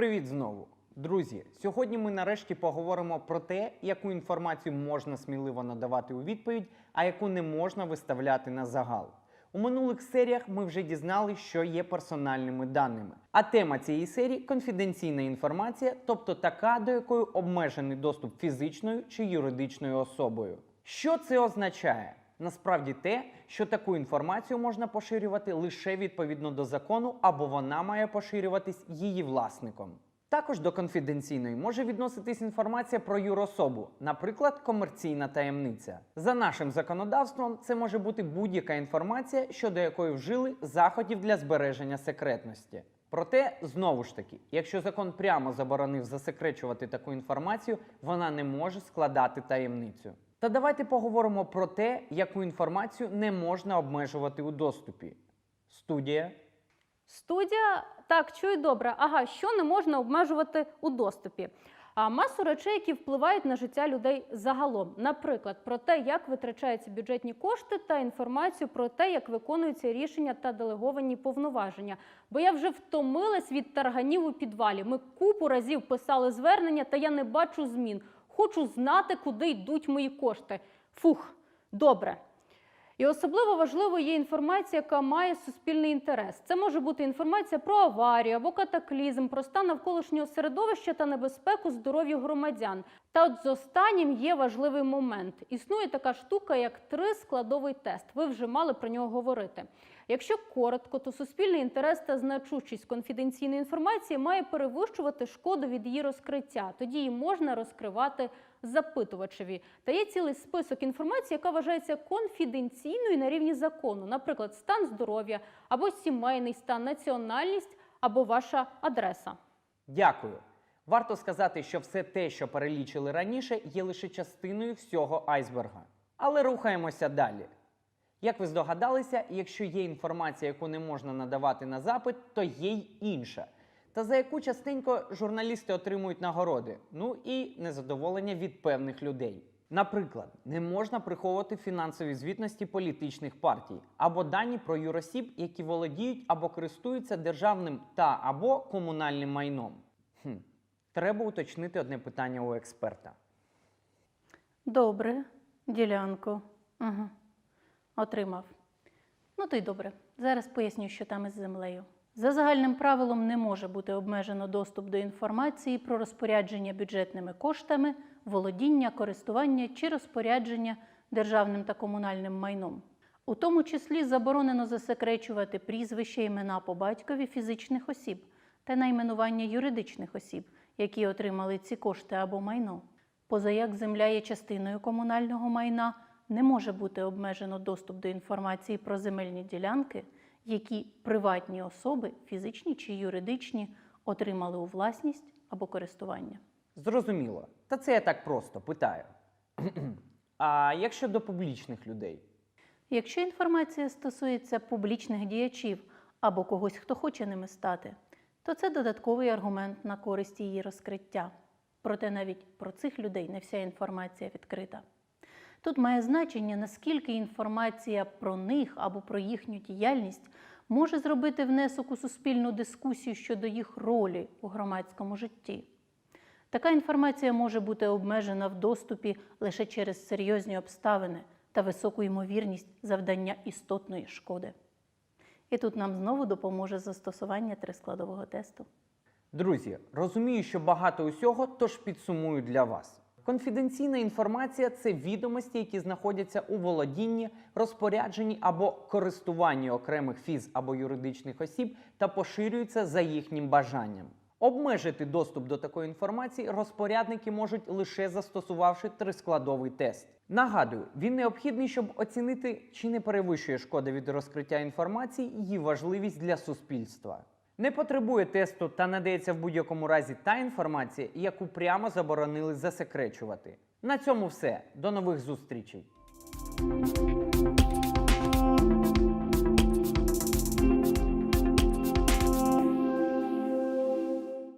привіт знову! Друзі, сьогодні ми нарешті поговоримо про те, яку інформацію можна сміливо надавати у відповідь, а яку не можна виставляти на загал. У минулих серіях ми вже дізнали, що є персональними даними. А тема цієї серії конфіденційна інформація, тобто така, до якої обмежений доступ фізичною чи юридичною особою. Що це означає? Насправді те, що таку інформацію можна поширювати лише відповідно до закону, або вона має поширюватись її власником. Також до конфіденційної може відноситись інформація про юрособу, наприклад, комерційна таємниця. За нашим законодавством, це може бути будь-яка інформація, щодо якої вжили заходів для збереження секретності. Проте, знову ж таки, якщо закон прямо заборонив засекречувати таку інформацію, вона не може складати таємницю. Та давайте поговоримо про те, яку інформацію не можна обмежувати у доступі. Студія. Студія так чую добре. Ага, що не можна обмежувати у доступі? А масу речей, які впливають на життя людей загалом, наприклад, про те, як витрачаються бюджетні кошти, та інформацію про те, як виконуються рішення та делеговані повноваження. Бо я вже втомилась від тарганів у підвалі. Ми купу разів писали звернення, та я не бачу змін. Хочу знати, куди йдуть мої кошти. Фух, добре. І особливо важливо є інформація, яка має суспільний інтерес. Це може бути інформація про аварію або катаклізм, про стан навколишнього середовища та небезпеку здоров'ю громадян. Та от з останнім є важливий момент. Існує така штука, як трискладовий тест. Ви вже мали про нього говорити. Якщо коротко, то суспільний інтерес та значущість конфіденційної інформації має перевищувати шкоду від її розкриття. Тоді її можна розкривати запитувачеві. Та є цілий список інформації, яка вважається конфіденційною на рівні закону, наприклад, стан здоров'я або сімейний стан, національність або ваша адреса. Дякую. Варто сказати, що все те, що перелічили раніше, є лише частиною всього айсберга. Але рухаємося далі. Як ви здогадалися, якщо є інформація, яку не можна надавати на запит, то є й інша. Та за яку частенько журналісти отримують нагороди, ну і незадоволення від певних людей. Наприклад, не можна приховувати фінансові звітності політичних партій або дані про юросіб, які володіють або користуються державним та або комунальним майном. Хм. Треба уточнити одне питання у експерта. Добре, ділянку. Угу. Отримав. Ну то й добре. Зараз поясню, що там із землею. За загальним правилом не може бути обмежено доступ до інформації про розпорядження бюджетними коштами, володіння, користування чи розпорядження державним та комунальним майном. У тому числі заборонено засекречувати прізвища, імена по батькові фізичних осіб та найменування юридичних осіб, які отримали ці кошти або майно. Позаяк земля є частиною комунального майна, не може бути обмежено доступ до інформації про земельні ділянки, які приватні особи, фізичні чи юридичні, отримали у власність або користування. Зрозуміло. Та це я так просто питаю. а як щодо публічних людей? Якщо інформація стосується публічних діячів або когось, хто хоче ними стати, то це додатковий аргумент на користь її розкриття. Проте навіть про цих людей не вся інформація відкрита. Тут має значення, наскільки інформація про них або про їхню діяльність може зробити внесок у суспільну дискусію щодо їх ролі у громадському житті. Така інформація може бути обмежена в доступі лише через серйозні обставини та високу ймовірність завдання істотної шкоди. І тут нам знову допоможе застосування трискладового тесту. Друзі, розумію, що багато усього, тож підсумую для вас. Конфіденційна інформація це відомості, які знаходяться у володінні, розпорядженні або користуванні окремих фіз або юридичних осіб та поширюються за їхнім бажанням. Обмежити доступ до такої інформації розпорядники можуть лише застосувавши трискладовий тест. Нагадую, він необхідний, щоб оцінити, чи не перевищує шкода від розкриття інформації її важливість для суспільства. Не потребує тесту та надається в будь-якому разі та інформація, яку прямо заборонили засекречувати. На цьому все. До нових зустрічей.